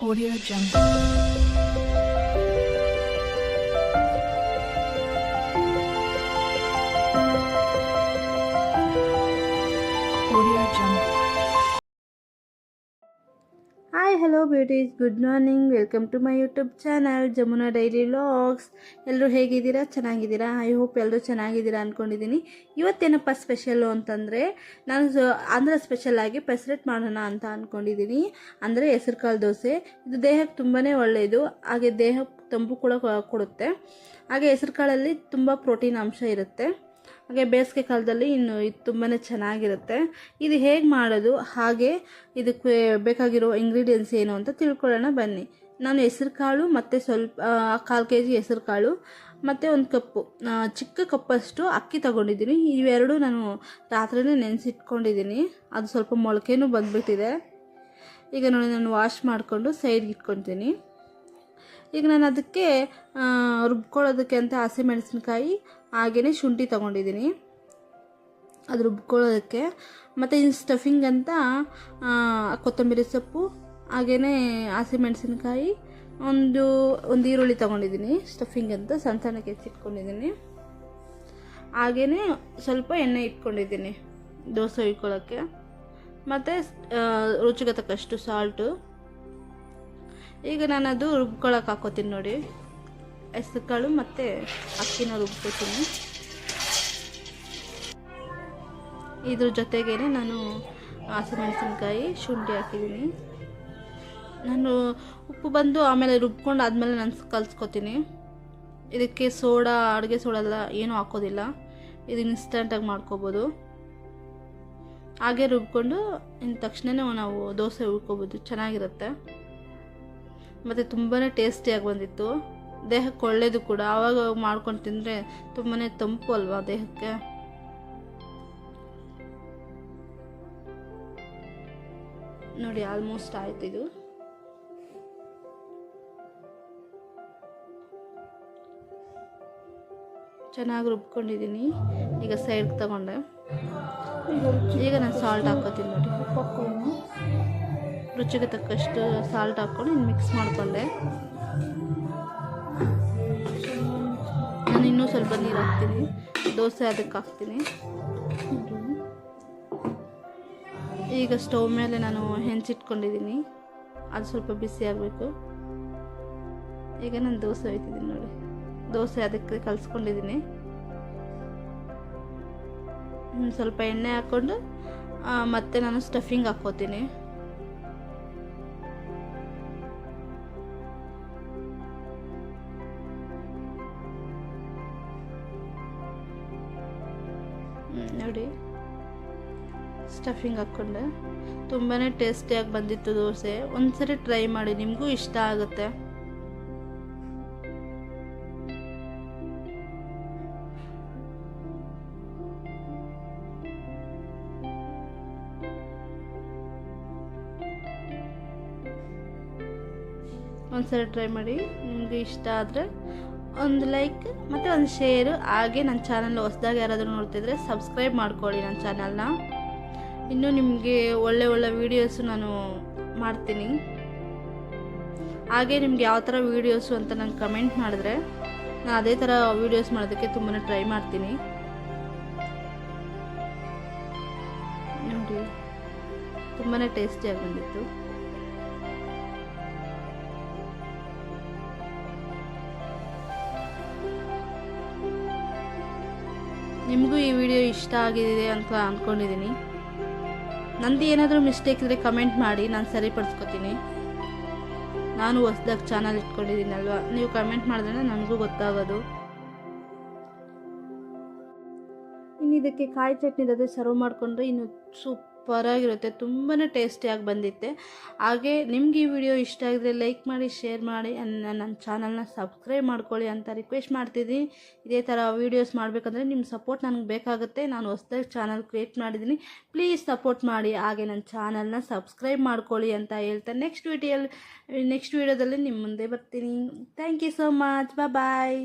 오디오 정글 오디오 정글 hello beauties good morning welcome to my YouTube channel Jamuna daily vlogs ಎಲ್ಲರೂ ಹೇಗಿದ್ದೀರಾ? ಚೆನ್ನಾಗಿದ್ದೀರಾ? I hope ಎಲ್ಲರೂ ಚೆನ್ನಾಗಿದ್ದೀರಾ ಅಂದ್ಕೊಂಡಿದ್ದೀನಿ ಇವತ್ತೇನಪ್ಪ ಸ್ಪೆಷಲ್ಲು ಅಂತಂದರೆ, ನಾನು ಸ- ಆಂಧ್ರ ಸ್ಪೆಷಲಾಗಿ ಪೆಸರೆಟ್ ಮಾಡೋಣ ಅಂತ ಅಂದ್ಕೊಂಡಿದ್ದೀನಿ ಅಂದರೆ ಹೆಸರು ಕಾಳು ದೋಸೆ. ಇದು ದೇಹಕ್ಕೆ ತುಂಬಾ ಒಳ್ಳೆಯದು ಹಾಗೆ ದೇಹಕ್ಕೆ ತಂಪು ಕೂಡ ಕೊಡುತ್ತೆ. ಹಾಗೆ ಹೆಸರು ಕಾಳಲ್ಲಿ ತುಂಬ ಪ್ರೋಟೀನ್ ಅಂಶ ಇರುತ್ತೆ. ಹಾಗೆ ಬೇಸಿಗೆ ಕಾಲದಲ್ಲಿ ಇನ್ನು ಇದು ತುಂಬಾ ಚೆನ್ನಾಗಿರುತ್ತೆ. ಇದು ಹೇಗೆ ಮಾಡೋದು, ಹಾಗೆ ಇದಕ್ಕೆ ಬೇಕಾಗಿರೋ ಇಂಗ್ರೀಡಿಯೆಂಟ್ಸ್ ಏನು ಅಂತ ತಿಳ್ಕೊಳ್ಳೋಣ ಬನ್ನಿ. ನಾನು ಹೆಸರು ಕಾಳು ಮತ್ತು ಸ್ವಲ್ಪ ಕಾಲು ಕೆ ಜಿ ಹೆಸರು ಕಾಳು ಮತ್ತು ಒಂದು ಕಪ್ಪು ಚಿಕ್ಕ ಕಪ್ಪಷ್ಟು ಅಕ್ಕಿ ತಗೊಂಡಿದ್ದೀನಿ. ಇವೆರಡೂ ನಾನು ರಾತ್ರಿನೇ ನೆನೆಸಿಟ್ಕೊಂಡಿದ್ದೀನಿ. ಅದು ಸ್ವಲ್ಪ ಮೊಳಕೆನೂ ಬಂದುಬಿಟ್ಟಿದೆ. ಈಗ ನೋಡಿ, ನಾನು ವಾಶ್ ಮಾಡಿಕೊಂಡು ಸೈಡ್ಗೆ ಇಟ್ಕೊತೀನಿ. ಈಗ ನಾನು ಅದಕ್ಕೆ ರುಬ್ಕೊಳ್ಳೋದಕ್ಕೆ ಅಂತ ಹಸಿಮೆಣಸಿನ್ಕಾಯಿ ಹಾಗೆಯೇ ಶುಂಠಿ ತೊಗೊಂಡಿದ್ದೀನಿ. ಅದು ರುಬ್ಕೊಳ್ಳೋದಕ್ಕೆ. ಮತ್ತು ಇನ್ನು ಸ್ಟಫಿಂಗ್ ಅಂತ ಕೊತ್ತಂಬರಿ ಸೊಪ್ಪು ಹಾಗೆಯೇ ಹಸಿಮೆಣಸಿನ್ಕಾಯಿ ಒಂದು ಒಂದು ಈರುಳ್ಳಿ ತೊಗೊಂಡಿದ್ದೀನಿ. ಸ್ಟಫಿಂಗ್ ಅಂತ ಸಣ್ಣ ಸಣ್ಣಕ್ಕೆ ಹೆಚ್ಚಿಟ್ಕೊಂಡಿದ್ದೀನಿ ಹಾಗೆಯೇ ಸ್ವಲ್ಪ ಎಣ್ಣೆ ಇಟ್ಕೊಂಡಿದ್ದೀನಿ ದೋಸೆ ಇಟ್ಕೊಳ್ಳೋಕ್ಕೆ ಮತ್ತು ರುಚಿಗೆ ತಕ್ಕಷ್ಟು ಸಾಲ್ಟು ಈಗ ನಾನು ಅದು ರುಬ್ಕೊಳಕ್ಕೆ ಹಾಕೋತೀನಿ ನೋಡಿ. ಹೆಸ್ರು ಕಾಳು ಮತ್ತು ಅಕ್ಕಿನ ರುಬ್ಕೋತೀನಿ ಇದ್ರ ಜೊತೆಗೇ ನಾನು ಹಸಿಮೆಣಸಿನ್ಕಾಯಿ ಶುಂಠಿ ಹಾಕಿದ್ದೀನಿ. ನಾನು ಉಪ್ಪು ಬಂದು ಆಮೇಲೆ ರುಬ್ಕೊಂಡು ಆದಮೇಲೆ ನಾನು ಕಲ್ಸ್ಕೊತೀನಿ. ಇದಕ್ಕೆ ಸೋಡಾ, ಅಡುಗೆ ಸೋಡಾ ಎಲ್ಲ ಏನೂ ಹಾಕೋದಿಲ್ಲ. ಇದು ಇನ್ಸ್ಟಂಟಾಗಿ ಮಾಡ್ಕೋಬೋದು. ಹಾಗೆ ರುಬ್ಕೊಂಡು ಇನ್ನು ತಕ್ಷಣವೇ ನಾವು ದೋಸೆ ಉಳ್ಕೊಬೋದು ಚೆನ್ನಾಗಿರುತ್ತೆ. ಮತ್ತು ತುಂಬಾ ಟೇಸ್ಟಿಯಾಗಿ ಬಂದಿತ್ತು. ದೇಹಕ್ಕೆ ಒಳ್ಳೆಯದು ಕೂಡ. ಆವಾಗ ಮಾಡ್ಕೊಂಡು ತಿಂದರೆ ತುಂಬಾ ತಂಪು ಅಲ್ವಾ ದೇಹಕ್ಕೆ? ನೋಡಿ ಆಲ್ಮೋಸ್ಟ್ ಆಯ್ತು ಇದು. ಚೆನ್ನಾಗಿ ರುಬ್ಕೊಂಡಿದ್ದೀನಿ. ಈಗ ಸೈಡ್ಗೆ ತಗೊಂಡೆ. ಈಗ ನಾನು ಸಾಲ್ಟ್ ಹಾಕೋತೀನಿ ನೋಡಿ. ರುಚಿಗೆ ತಕ್ಕಷ್ಟು ಸಾಲ್ಟ್ ಹಾಕ್ಕೊಂಡು ಇನ್ನು ಮಿಕ್ಸ್ ಮಾಡಿಕೊಂಡೆ. ಸ್ವಲ್ಪ ನೀರು ಹಾಕ್ತೀನಿ ದೋಸೆ ಅದಕ್ಕೆ ಹಾಕ್ತೀನಿ. ಈಗ ಸ್ಟವ್ ಮೇಲೆ ನಾನು ಹೆಂಚಿಟ್ಕೊಂಡಿದ್ದೀನಿ ಅದು ಸ್ವಲ್ಪ ಬಿಸಿ ಆಗಬೇಕು. ಈಗ ನಾನು ದೋಸೆ ಹೋಯ್ತಿದ್ದೀನಿ ನೋಡಿ. ದೋಸೆ ಅದಕ್ಕೆ ಕಲಿಸ್ಕೊಂಡಿದ್ದೀನಿ. ಸ್ವಲ್ಪ ಎಣ್ಣೆ ಹಾಕ್ಕೊಂಡು ಮತ್ತೆ ನಾನು ಸ್ಟಫಿಂಗ್ ಹಾಕ್ಕೋತೀನಿ. ನೋಡಿ. ಸ್ಟಫಿಂಗ್ ಹಾಕ್ಕೊಂಡೆ. ತುಂಬಾ ಟೇಸ್ಟಿಯಾಗಿ ಬಂದಿತ್ತು ದೋಸೆ. ಒಂದ್ಸರಿ ಟ್ರೈ ಮಾಡಿ, ನಿಮಗೂ ಇಷ್ಟ ಆಗುತ್ತೆ. ಒಂದ್ಸರಿ ಟ್ರೈ ಮಾಡಿ, ನಿಮಗೆ ಇಷ್ಟ ಆದರೆ ಒಂದು ಲೈಕ್ ಮತ್ತು ಒಂದು ಶೇರು ಹಾಗೆ ನನ್ನ ಚಾನಲ್ ಹೊಸ್ದಾಗಿ ಯಾರಾದರೂ ನೋಡ್ತಿದ್ರೆ ಸಬ್ಸ್ಕ್ರೈಬ್ ಮಾಡ್ಕೊಳ್ಳಿ ನನ್ನ ಚಾನಲ್ನ ಇನ್ನೂ ನಿಮಗೆ ಒಳ್ಳೆ ಒಳ್ಳೆ ವೀಡಿಯೋಸು ನಾನು ಮಾಡ್ತೀನಿ. ಹಾಗೆ ನಿಮ್ಗೆ ಯಾವ ಥರ ವೀಡಿಯೋಸು ಅಂತ ನಂಗೆ ಕಮೆಂಟ್ ಮಾಡಿದ್ರೆ ನಾನು ಅದೇ ಥರ ವೀಡಿಯೋಸ್ ಮಾಡೋದಕ್ಕೆ ತುಂಬಾ ಟ್ರೈ ಮಾಡ್ತೀನಿ. ನೋಡಿ ತುಂಬಾ ಟೇಸ್ಟಿಯಾಗಿ ಬಂದಿತ್ತು. ನಿಮಗೂ ಈ ವಿಡಿಯೋ ಇಷ್ಟ ಆಗಿದೆ ಅಂತ ಅಂದ್ಕೊಂಡಿದ್ದೀನಿ ನಂದು ಏನಾದರೂ ಮಿಸ್ಟೇಕ್ ಇದ್ದರೆ ಕಮೆಂಟ್ ಮಾಡಿ, ನಾನು ಸರಿಪಡಿಸ್ಕೊತೀನಿ. ನಾನು ಹೊಸ್ದಾಗಿ ಚಾನಲ್ ಇಟ್ಕೊಂಡಿದ್ದೀನಲ್ವ? ನೀವು ಕಮೆಂಟ್ ಮಾಡಿದ್ರೆ ನನಗೂ ಗೊತ್ತಾಗೋದು. ಇನ್ನು ಇದಕ್ಕೆ ಕಾಯಿ ಚಟ್ನಿ ಸರ್ವ್ ಮಾಡಿಕೊಂಡ್ರೆ ಇನ್ನು ಸೂಪರಾಗಿರುತ್ತೆ ತುಂಬಾ ಟೇಸ್ಟಿಯಾಗಿ ಬಂದಿತ್ತೆ. ಹಾಗೆ ನಿಮ್ಗೆ ಈ ವಿಡಿಯೋ ಇಷ್ಟ ಆಗಿದ್ರೆ ಲೈಕ್ ಮಾಡಿ ಶೇರ್ ಮಾಡಿ ನನ್ನ ಚಾನಲ್ನ ಸಬ್ಸ್ಕ್ರೈಬ್ ಮಾಡ್ಕೊಳ್ಳಿ ಅಂತ ರಿಕ್ವೆಸ್ಟ್ ಮಾಡ್ತಿದ್ದೀನಿ. ಇದೇ ಥರ ವೀಡಿಯೋಸ್ ಮಾಡಬೇಕಂದ್ರೆ ನಿಮ್ಮ ಸಪೋರ್ಟ್ ನನಗೆ ಬೇಕಾಗುತ್ತೆ. ನಾನು ಹೊಸ್ದಾಗಿ ಚಾನಲ್ ಕ್ರಿಯೇಟ್ ಮಾಡಿದ್ದೀನಿ. ಪ್ಲೀಸ್ ಸಪೋರ್ಟ್ ಮಾಡಿ, ಹಾಗೆ ನನ್ನ ಚಾನಲ್ನ ಸಬ್ಸ್ಕ್ರೈಬ್ ಮಾಡ್ಕೊಳ್ಳಿ ಅಂತ ಹೇಳ್ತಾ ನೆಕ್ಸ್ಟ್ ವಿಡಿಯೋ ನೆಕ್ಸ್ಟ್ ವೀಡಿಯೋದಲ್ಲಿ ನಿಮ್ಮ ಮುಂದೆ ಬರ್ತೀನಿ. Thank you so much bye